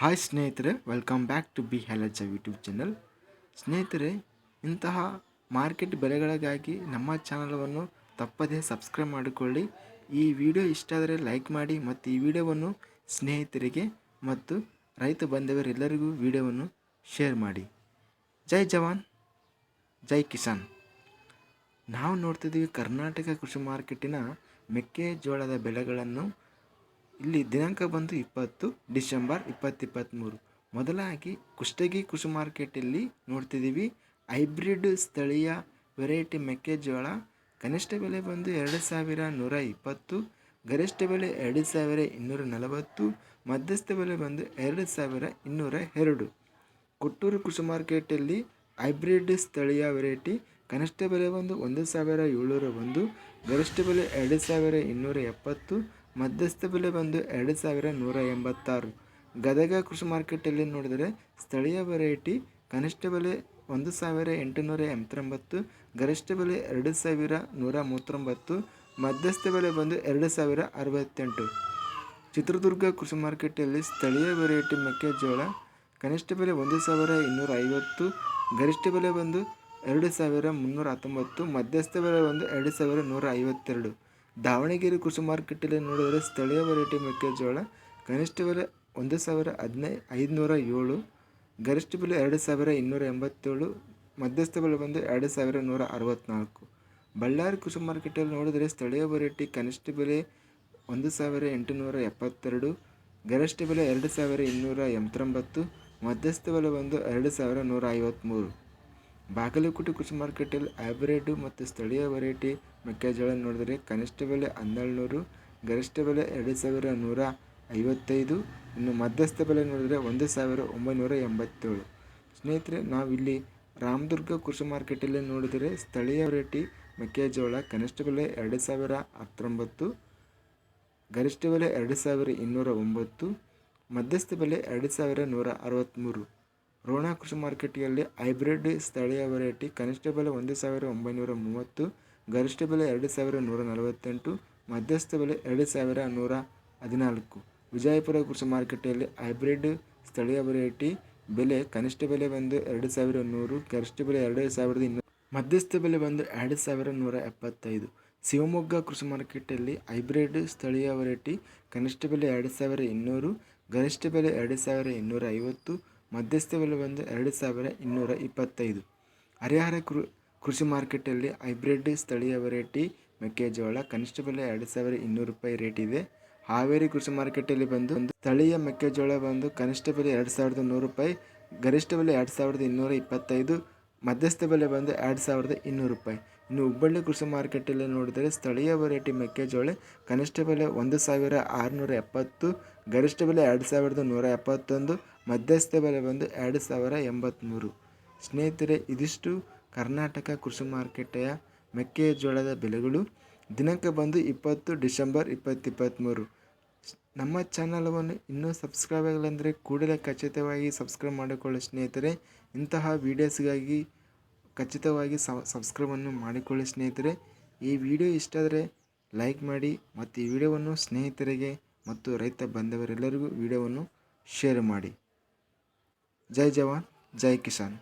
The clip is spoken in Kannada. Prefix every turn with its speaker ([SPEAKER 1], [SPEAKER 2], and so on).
[SPEAKER 1] ಹಾಯ್ ಸ್ನೇಹಿತರೆ ವೆಲ್ಕಮ್ ಬ್ಯಾಕ್ ಟು ಬಿ ಹ್ಯಾಲಜ ಯೂಟ್ಯೂಬ್ ಚಾನಲ್ ಸ್ನೇಹಿತರೆ, ಇಂತಹ ಮಾರ್ಕೆಟ್ ಬೆಲೆಗಳಿಗಾಗಿ ನಮ್ಮ ಚಾನಲನ್ನು ತಪ್ಪದೇ ಸಬ್ಸ್ಕ್ರೈಬ್ ಮಾಡಿಕೊಳ್ಳಿ. ಈ ವಿಡಿಯೋ ಇಷ್ಟ ಆದರೆ ಲೈಕ್ ಮಾಡಿ ಮತ್ತು ಈ ವಿಡಿಯೋವನ್ನು ಸ್ನೇಹಿತರಿಗೆ ಮತ್ತು ರೈತ ಬಂಧವರೆಲ್ಲರಿಗೂ ವಿಡಿಯೋವನ್ನು ಶೇರ್ ಮಾಡಿ. ಜೈ ಜವಾನ್, ಜೈ ಕಿಸಾನ್. ನಾವು ನೋಡ್ತಿದ್ದೀವಿ ಕರ್ನಾಟಕ ಕೃಷಿ ಮಾರ್ಕೆಟಿನ ಮೆಕ್ಕೆಜೋಳದ ಬೆಲೆಗಳನ್ನು ಇಲ್ಲಿ ದಿನಾಂಕ ಬಂದು ಇಪ್ಪತ್ತು, ಡಿಸೆಂಬರ್ ಇಪ್ಪತ್ತಿಪ್ಪತ್ತ್ಮೂರು ಮೊದಲಾಗಿ ಕುಷ್ಟಗಿ ಕೃಷಿ ಮಾರ್ಕೆಟಲ್ಲಿ ನೋಡ್ತಿದ್ದೀವಿ. ಹೈಬ್ರಿಡ್ ಸ್ಥಳೀಯ ವೆರೈಟಿ ಮೆಕ್ಕೆಜೋಳ, ಕನಿಷ್ಠ ಬೆಲೆ ಬಂದು ಎರಡು ಸಾವಿರ ನೂರ ಇಪ್ಪತ್ತು, ಗರಿಷ್ಠ ಬೆಲೆ ಎರಡು ಸಾವಿರ ಇನ್ನೂರ ನಲವತ್ತು, ಮಧ್ಯಸ್ಥ ಬೆಲೆ ಬಂದು ಎರಡು ಸಾವಿರ ಇನ್ನೂರ ಎರಡು. ಕೊಟ್ಟೂರು ಕೃಷಿ ಮಾರ್ಕೆಟಲ್ಲಿ ಹೈಬ್ರಿಡ್ ಸ್ಥಳೀಯ ವೆರೈಟಿ, ಕನಿಷ್ಠ ಬೆಲೆ ಬಂದು ಒಂದು ಸಾವಿರ ಏಳ್ನೂರ ಒಂದು, ಗರಿಷ್ಠ ಬೆಲೆ ಎರಡು ಸಾವಿರ ಇನ್ನೂರ ಎಪ್ಪತ್ತು ಮಧ್ಯಸ್ಥ ಬೆಲೆ ಬಂದು ಎರಡು ಸಾವಿರ ನೂರ ಎಂಬತ್ತಾರು. ಗದಗ ಕೃಷಿ ಮಾರ್ಕೆಟಲ್ಲಿ ನೋಡಿದರೆ ಸ್ಥಳೀಯ ವೆರೈಟಿ ಕನಿಷ್ಠ ಬೆಲೆ ಒಂದು ಸಾವಿರ ಎಂಟುನೂರ ಎಂಬತ್ತೊಂಬತ್ತು, ಗರಿಷ್ಠ ಬೆಲೆ ಎರಡು ಸಾವಿರ ನೂರ ಮೂವತ್ತೊಂಬತ್ತು, ಮಧ್ಯಸ್ಥ ಬೆಲೆ ಬಂದು ಎರಡು ಸಾವಿರ ಅರವತ್ತೆಂಟು. ಚಿತ್ರದುರ್ಗ ಕೃಷಿ ಮಾರ್ಕೆಟಲ್ಲಿ ಸ್ಥಳೀಯ ವೆರೈಟಿ ಮೆಕ್ಕೆಜೋಳ ಕನಿಷ್ಠ ಬೆಲೆ ಒಂದು ಸಾವಿರ ಇನ್ನೂರ ಐವತ್ತು, ಗರಿಷ್ಠ ಬೆಲೆ ಬಂದು ಎರಡು ಸಾವಿರ ಮುನ್ನೂರ ಹತ್ತೊಂಬತ್ತು, ಮಧ್ಯಸ್ಥ ಬೆಲೆ ಬಂದು ಎರಡು ಸಾವಿರ ನೂರ ಐವತ್ತೆರಡು. ದಾವಣಗೆರೆ ಕೃಷಿ ಮಾರ್ಕೆಟಲ್ಲಿ ನೋಡಿದರೆ ಸ್ಥಳೀಯ ವೆರೈಟಿ ಮೆಕ್ಕೆಜೋಳ ಕನಿಷ್ಠ ಬೆಲೆ ಒಂದು ಸಾವಿರ ಹದಿನೈ ಐದುನೂರ ಏಳು, ಗರಿಷ್ಠ ಬೆಲೆ ಎರಡು ಸಾವಿರ ಇನ್ನೂರ ಎಂಬತ್ತೇಳು, ಮಧ್ಯಸ್ಥ ಬೆಲೆ ಬಂದು ಎರಡು ಸಾವಿರ ನೂರ ಅರವತ್ತ್ನಾಲ್ಕು ಬಳ್ಳಾರಿ ಕೃಷಿ ಮಾರ್ಕೆಟಲ್ಲಿ ನೋಡಿದರೆ ಸ್ಥಳೀಯ ವೆರೈಟಿ ಕನಿಷ್ಠ ಬೆಲೆ ಒಂದು ಸಾವಿರ ಎಂಟುನೂರ ಎಪ್ಪತ್ತೆರಡು, ಗರಿಷ್ಠ ಬೆಲೆ ಎರಡು ಸಾವಿರ ಇನ್ನೂರ ಎಂಬತ್ತೊಂಬತ್ತು, ಮಧ್ಯಸ್ಥ ಬೆಲೆ ಬಂದು ಎರಡು ಸಾವಿರ ನೂರ ಐವತ್ತ್ಮೂರು ಬಾಗಲಕೋಟೆ ಕೃಷಿ ಮಾರ್ಕೆಟಲ್ಲಿ ಹೈಬ್ರಿಡ್ ಮತ್ತು ಸ್ಥಳೀಯ ವೆರೈಟಿ ಮೆಕ್ಕೆಜೋಳ ನೋಡಿದರೆ ಕನಿಷ್ಠ ಬೆಲೆ ಹನ್ನೆರಡು ನೂರು ಗರಿಷ್ಠ ಬೆಲೆ ಎರಡು ಸಾವಿರ ನೂರ ಐವತ್ತೈದು ಇನ್ನು ಮಧ್ಯಸ್ಥ ಬೆಲೆ ನೋಡಿದರೆ ಒಂದು ಸಾವಿರ ಒಂಬೈನೂರ ಎಂಬತ್ತೇಳು ಸ್ನೇಹಿತರೆ, ನಾವಿಲ್ಲಿ ರಾಮದುರ್ಗ ಕೃಷಿ ಮಾರ್ಕೆಟಲ್ಲಿ ನೋಡಿದರೆ ಸ್ಥಳೀಯ ವೆರೈಟಿ ಮೆಕ್ಕೆಜೋಳ ಕನಿಷ್ಠ ಬೆಲೆ ಎರಡು ಸಾವಿರ ಹತ್ತೊಂಬತ್ತು ಗರಿಷ್ಠ ಬೆಲೆ ಎರಡು ಸಾವಿರ ಇನ್ನೂರ ಒಂಬತ್ತು ಮಧ್ಯಸ್ಥ ಬೆಲೆ ಎರಡು ಸಾವಿರ ನೂರ ಅರವತ್ತ್ಮೂರು ರೋಣ ಕೃಷಿ ಮಾರ್ಕೆಟ್ನಲ್ಲಿ ಹೈಬ್ರಿಡ್ ಸ್ಥಳೀಯ ವೆರೈಟಿ ಕನಿಷ್ಠ ಬೆಲೆ ಒಂದು ಸಾವಿರ ಒಂಬೈನೂರ ಮೂವತ್ತು, ಗರಿಷ್ಠ ಬೆಲೆ ಎರಡು ಸಾವಿರ ನೂರ ನಲವತ್ತೆಂಟು, ಮಧ್ಯಸ್ಥ ಬೆಲೆ ಎರಡು ಸಾವಿರ ನೂರ ಹದಿನಾಲ್ಕು. ವಿಜಯಪುರ ಕೃಷಿ ಮಾರ್ಕೆಟಲ್ಲಿ ಹೈಬ್ರಿಡ್ ಸ್ಥಳೀಯ ವೆರೈಟಿ ಬೆಲೆ ಕನಿಷ್ಠ ಬೆಲೆ ಬಂದು ಎರಡು ಸಾವಿರ ನೂರು, ಗರಿಷ್ಠ ಬೆಲೆ ಎರಡು ಸಾವಿರದ ಇನ್ನೂರು. ಮಧ್ಯಸ್ಥ ಬೆಲೆ ಬಂದು ಎರಡು ಸಾವಿರ ನೂರ ಎಪ್ಪತ್ತೈದು. ಶಿವಮೊಗ್ಗ ಕೃಷಿ ಮಾರ್ಕೆಟಲ್ಲಿ ಹೈಬ್ರಿಡ್ ಸ್ಥಳೀಯ ವೆರೈಟಿ ಕನಿಷ್ಠ ಬೆಲೆ ಎರಡು ಸಾವಿರ ಇನ್ನೂರು, ಗರಿಷ್ಠ ಬೆಲೆ ಎರಡು ಸಾವಿರ ಇನ್ನೂರ ಐವತ್ತು ಮಧ್ಯಸ್ಥ ಬೆಲೆ ಬಂದು ಎರಡು ಸಾವಿರ ಇನ್ನೂರ ಇಪ್ಪತ್ತೈದು. ಹರಿಹರ ಕೃ, ಕೃಷಿ ಮಾರ್ಕೆಟಲ್ಲಿ ಹೈಬ್ರಿಡ್ ಸ್ಥಳೀಯ ವೆರೈಟಿ ಮೆಕ್ಕೆಜೋಳ ಕನಿಷ್ಠ ಬೆಲೆ ಎರಡು ಸಾವಿರ ಇನ್ನೂರು ರೂಪಾಯಿ ರೇಟ್ ಇದೆ. ಹಾವೇರಿ ಕೃಷಿ ಮಾರ್ಕೆಟಲ್ಲಿ ಬಂದು ಒಂದು ಸ್ಥಳೀಯ ಮೆಕ್ಕೆಜೋಳ ಬಂದು ಕನಿಷ್ಠ ಬೆಲೆ ಎರಡು ಸಾವಿರದ ನೂರು ರೂಪಾಯಿ, ಗರಿಷ್ಠ ಬೆಲೆ ಎರಡು ಸಾವಿರದ ಇನ್ನೂರ ಇಪ್ಪತ್ತೈದು ಮಧ್ಯಸ್ಥ ಬೆಲೆ ಬಂದು ಎರಡು ಸಾವಿರದ ಇನ್ನೂರು ರೂಪಾಯಿ. ಇನ್ನು ಹುಬ್ಬಳ್ಳಿ ಕೃಷಿ ಮಾರ್ಕೆಟಲ್ಲಿ ನೋಡಿದರೆ ಸ್ಥಳೀಯ ವೆರೈಟಿ ಮೆಕ್ಕೆಜೋಳ, ಕನಿಷ್ಠ ಬೆಲೆ ಒಂದು ಸಾವಿರ ಆರುನೂರ ಎಪ್ಪತ್ತು, ಗರಿಷ್ಠ ಬೆಲೆ ಎರಡು ಸಾವಿರದ ನೂರ ಎಪ್ಪತ್ತೊಂದು, ಮಧ್ಯಸ್ಥ ಬೆಲೆ ಬಂದು ಎರಡು ಸಾವಿರ ಎಂಬತ್ತ್ಮೂರು ಸ್ನೇಹಿತರೆ, ಇದಿಷ್ಟು ಕರ್ನಾಟಕ ಕೃಷಿ ಮಾರುಕಟ್ಟೆಯ ಮೆಕ್ಕೆಜೋಳದ ಬೆಲೆಗಳು. ದಿನಕ್ಕೆ ಬಂದು ಇಪ್ಪತ್ತು ಡಿಸೆಂಬರ್ ಇಪ್ಪತ್ತಿಪ್ಪತ್ತ್ಮೂರು ನಮ್ಮ ಚಾನಲವನ್ನು ಇನ್ನೂ ಸಬ್ಸ್ಕ್ರೈಬ್ ಆಗಿಲ್ಲ ಅಂದರೆ ಕೂಡಲೇ ಖಚಿತವಾಗಿ ಸಬ್ಸ್ಕ್ರೈಬ್ ಮಾಡಿಕೊಳ್ಳಿ ಸ್ನೇಹಿತರೆ. ಇಂತಹ ವೀಡಿಯೋಸ್ಗಾಗಿ ಖಚಿತವಾಗಿ ಸಬ್ಸ್ಕ್ರೈಬನ್ನು ಮಾಡಿಕೊಳ್ಳಿ ಸ್ನೇಹಿತರೆ. ಈ ವಿಡಿಯೋ ಇಷ್ಟ ಆದರೆ ಲೈಕ್ ಮಾಡಿ ಮತ್ತು ಈ ವಿಡಿಯೋವನ್ನು ಸ್ನೇಹಿತರಿಗೆ ಮತ್ತು ರೈತ ಬಂಧವರೆಲ್ಲರಿಗೂ ವಿಡಿಯೋವನ್ನು ಶೇರ್ ಮಾಡಿ. ಜೈ ಜವಾನ್, ಜೈ ಕಿಸಾನ್.